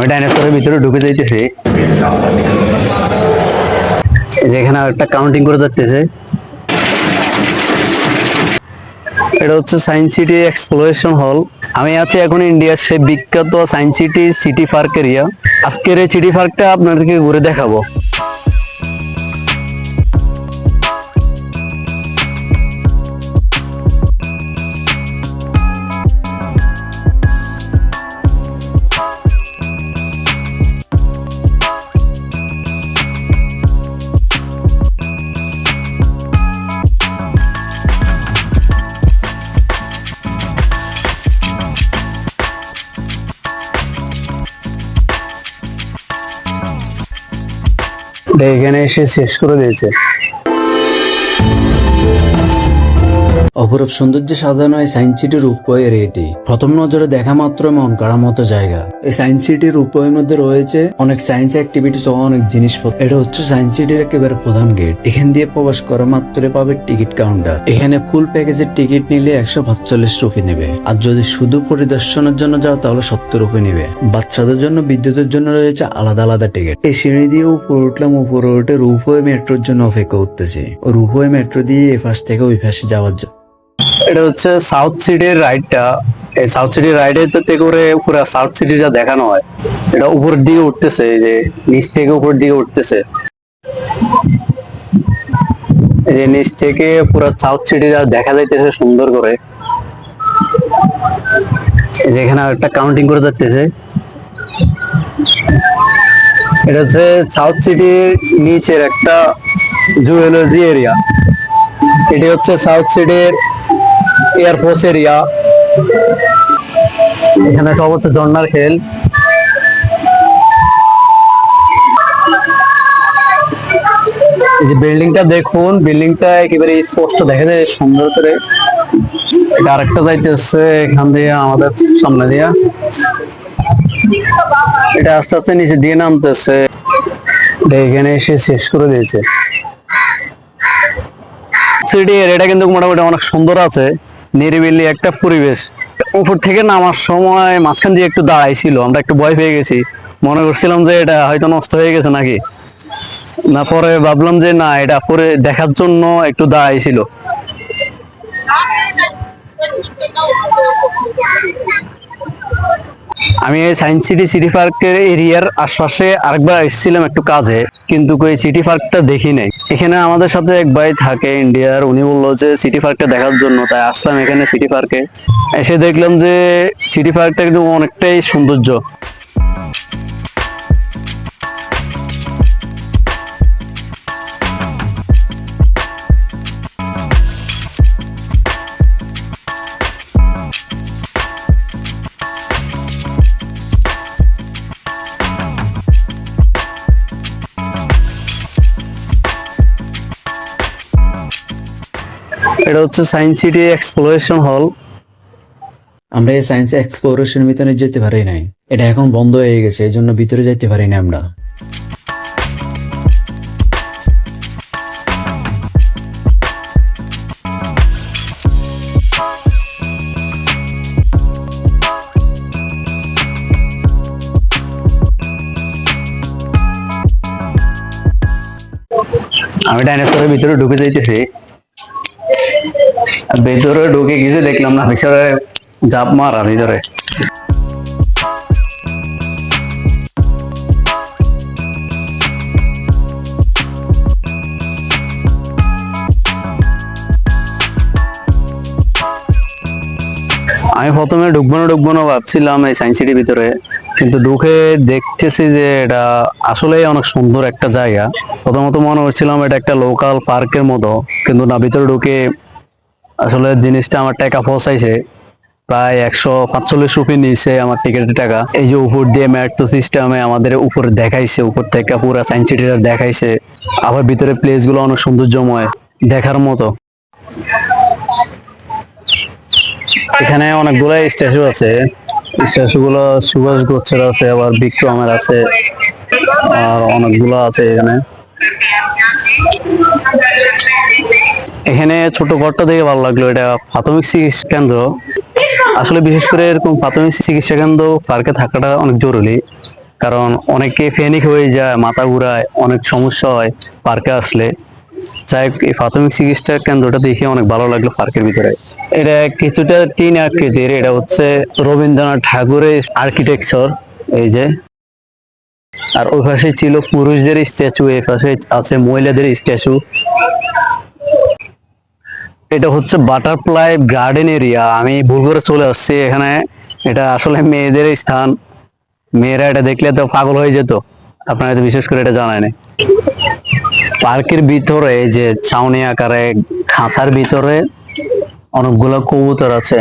আমি ডাইনোসরের ভিতরে ঢুকে যাইতেছি। যেখানে একটা কাউন্টিং করে যাচ্ছে এটা হচ্ছে সায়েন্স সিটি এক্সপ্লোরেশন হল আমি আছি এখন ইন্ডিয়ার সেই বিখ্যাত science city city park area আজকের এই সিটি পার্কটা আপনাদেরকে ঘুরে দেখাবো। এখানে এসে শেষ করে দিয়েছে। অপরূপ সৌন্দর্যে সাজানো এই সায়েন্স সিটির উপয়ের এটি। প্রথম নজরে দেখা মাত্র মন কাড়ার মতো জায়গা। এই সায়েন্স সিটির উপয়ের মধ্যে রয়েছে অনেক সায়েন্স অ্যাক্টিভিটিস ও অনেক জিনিসপত্র। এটা হচ্ছে সায়েন্স সিটির একেবারে প্রধান গেট এখান দিয়ে প্রবেশ করা মাত্র পাবে টিকিট কাউন্টার এখানে ফুল প্যাকেজের টিকিট নিলে একশো পাঁচচল্লিশ রুপি নেবে। আর যদি শুধু পরিদর্শনের জন্য যাও, তাহলে সত্তর রুপি নেবে। বাচ্চাদের জন্য বিদ্যুতের জন্য রয়েছে আলাদা আলাদা টিকিট। এই সিঁড়ি দিয়ে উপরে উঠলাম, উপরে উঠে রূপওয়ে মেট্রোর জন্য অপেক্ষা করতেছি। রূপওয়ে মেট্রো দিয়ে এ পাশ থেকে ওই পাশে যাওয়ার জন্য এটা হচ্ছে সাউথ সিটির রাইডটা এই সাউথ সিটির রাইডের থেকে করে পুরো সাউথ সিটিটা দেখানো হয়। এটা উপরের দিকে উঠতেছে, এই যে নিচ থেকে উপরের দিকে উঠতেছে। এই যে নিচ থেকে পুরো সাউথ সিটিটা দেখা যাইতেছে সুন্দর করে। এই যে এখানে একটা কাউন্টিং করে যাচ্ছে এটা হচ্ছে সাউথ সিটির নিচের একটা জুয়েলজি এরিয়া এটি হচ্ছে সাউথ সিটির এয়ারফোর্স এরিয়া। এখানে হচ্ছে ঝর্ণার খেল। যে বিল্ডিংটা দেখুন, বিল্ডিংটা একেবারে স্পষ্ট দেখা যায়, সুন্দর করে। এটা আরেকটা যাইতেছে এখান দিয়ে আমাদের সামনে দিয়া। এটা আস্তে আস্তে নিচে দিয়ে নামতেছে। এখানে এসে শেষ করে দিয়েছে। সিটি এটা কিন্তু মোটামুটি অনেক সুন্দর আছে। নিরিবিলি একটা পরিবেশ। উপর থেকে নামার সময় মাঝখান দিয়ে একটু দাঁড়াইছিল, আমরা একটু ভয় পেয়ে গেছি। মনে করছিলাম যে এটা হয়তো নষ্ট হয়ে গেছে নাকি? না, পরে ভাবলাম যে না, এটা পরে দেখার জন্য একটু দাঁড়াইছিল। আমি সায়েন্স সিটি সিটি পার্কের এরিয়ার আশপাশে আরেকবার এসেছিলাম একটু কাজে, কিন্তু ওই সিটি পার্কটা দেখি নাই। এখানে আমাদের সাথে এক ভাই থাকে ইন্ডিয়ার উনি বলল যে সিটি পার্কটা দেখার জন্য, তাই আসলাম এখানে সিটি পার্কে এসে দেখলাম যে সিটি পার্কটা কিন্তু অনেকটাই সৌন্দর্য। এটা হচ্ছে সায়েন্স সিটি এক্সপ্লোরেশন হল আমরা এই সায়েন্স এক্সপ্লোরেশন ভিতরে যেতে পারি নাই। এটা এখন বন্ধ হয়ে গেছে এই জন্য ভিতরে যেতে পারি না আমরা। আমি ডাইনোসরের ভিতরে ঢুকে যাইতেছি। ভিতরে ঢুকে কিছু দেখলাম না, ভিতরে জাপ মারা, ভিতরে। আমি প্রথমে ঢুকবো না ঢুকবো না ভাবছিলাম এই সায়েন্স সিটির ভিতরে, কিন্তু ঢুকে দেখতেছি যে এটা আসলেই অনেক সুন্দর একটা জায়গা। প্রথমত মনে হচ্ছিলাম এটা একটা লোকাল পার্কের মতো, কিন্তু না, ভিতরে ঢুকে আসলে জিনিসটা আমার টাকা পৌঁছাইছে, প্রায় একশো পাঁচচল্লিশ রুপি নিয়েছে আমার টিকিটের টাকা। এই যে উপর দিয়ে মেট্রো সিস্টেমে আমাদের উপর দেখাইছে, উপর থেকে পুরো সায়েন্স সিটিটা দেখাইছে। আবার ভিতরে প্লেসগুলো অনেক সৌন্দর্যময়, দেখার মতো। এখানে অনেকগুলো স্ট্যাচু আছে। স্ট্যাচু গুলো সুভাষ গোচ্ছের আছে, আবার বিক্রমের আছে, আর অনেকগুলো আছে এখানে। এখানে ছোট ঘরটা দেখে ভালো লাগল। এটা প্রাথমিক চিকিৎসা কেন্দ্র। আসলে বিশেষ করে এরকম প্রাথমিক চিকিৎসা কেন্দ্র পার্কে থাকাটা অনেক জরুরি। কারণ অনেকে ফেনিক হয়ে যায়, মাথা ঘুরায়, অনেক সমস্যা হয় পার্কে আসলে। যাই এই প্রাথমিক চিকিৎসা কেন্দ্রটা দেখে অনেক ভালো লাগল পার্কের ভিতরে। এটা কিছুটা তিন আকৃতির, এটা হচ্ছে রবীন্দ্রনাথ ঠাকুরের আর্কিটেকচার এই যে। আর ওই পাশে ছিল পুরুষদের স্ট্যাচু এই পাশে আছে মহিলাদের স্ট্যাচু এটা হচ্ছে বাটারফ্লাই গার্ডেন এরিয়া। আমি ভুল করে চলে আসছি এখানে। এটা আসলে মেয়েদের স্থান। মেয়েরা এটা দেখলে তো পাগল হয়ে যেত। আপনারা তো বিশেষ করে এটা জানায় না পার্কের ভিতরে যে ছাউনি আকারে খাঁচার ভিতরে অনেকগুলো কবুতর আছে।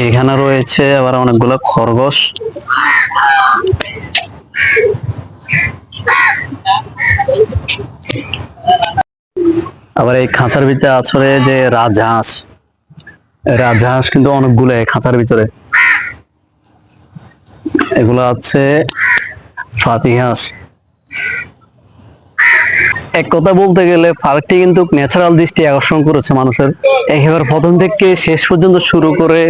এইখানে রয়েছে আবার অনেকগুলো খরগোশ। আবার এই খাঁচার ভিতরে আসলে যে রাজহাঁস রাজহাঁস কিন্তু অনেকগুলো খাঁচার ভিতরে। এগুলো আছে ফাতি হাঁস। এক কথা বলতে গেলে পার্কটি কিন্তু ন্যাচারাল দৃষ্টি আকর্ষণ করেছে মানুষের। একেবারে প্রথম থেকে শেষ পর্যন্ত শুরু করে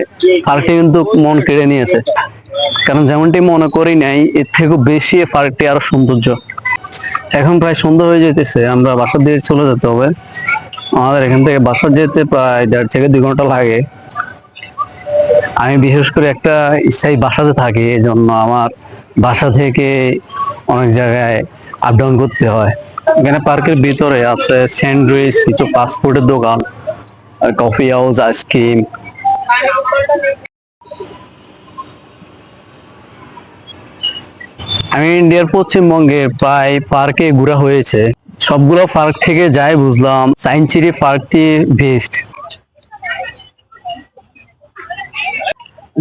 পার্কটি কিন্তু মন কেড়ে নিয়েছে। কারণ যেমনটি মনে করি নাই, এর থেকেও বেশি পার্কটি আরও সৌন্দর্য। এখন প্রায় সন্ধ্যা হয়ে যেতেছে আমরা বাসার দিকে চলে যেতে হবে। আমাদের এখান থেকে বাসা যেতে প্রায় দেড় থেকে দুই ঘণ্টা লাগে। আমি বিশেষ করে একটা স্থায়ী বাসাতে থাকি এই জন্য আমার বাসা থেকে অনেক জায়গায় আপ ডাউন করতে হয়। এখানে পার্কের ভিতরে আছে স্যান্ডউইচ, কিছু পাসপোর্টের দোকান কফি হাউস আইসক্রিম আমি ইন্ডিয়ার পশ্চিমবঙ্গে প্রায় পার্কে ঘোরা হয়েছে। সবগুলো পার্ক থেকে যাই বুঝলাম সাইনচিরি পার্কটি বেস্ট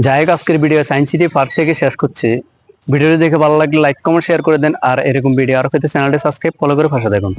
যাই আজকের ভিডিও সায়েন্স সিটি পার্ক থেকে শেষ করছি। ভিডিওটি দেখে ভালো লাগলে লাইক কমেন্ট শেয়ার করে দেন। আর এরকম ভিডিও আরও পেতে চ্যানেলটি সাবস্ক্রাইব ফলো করে পাশে দেখুন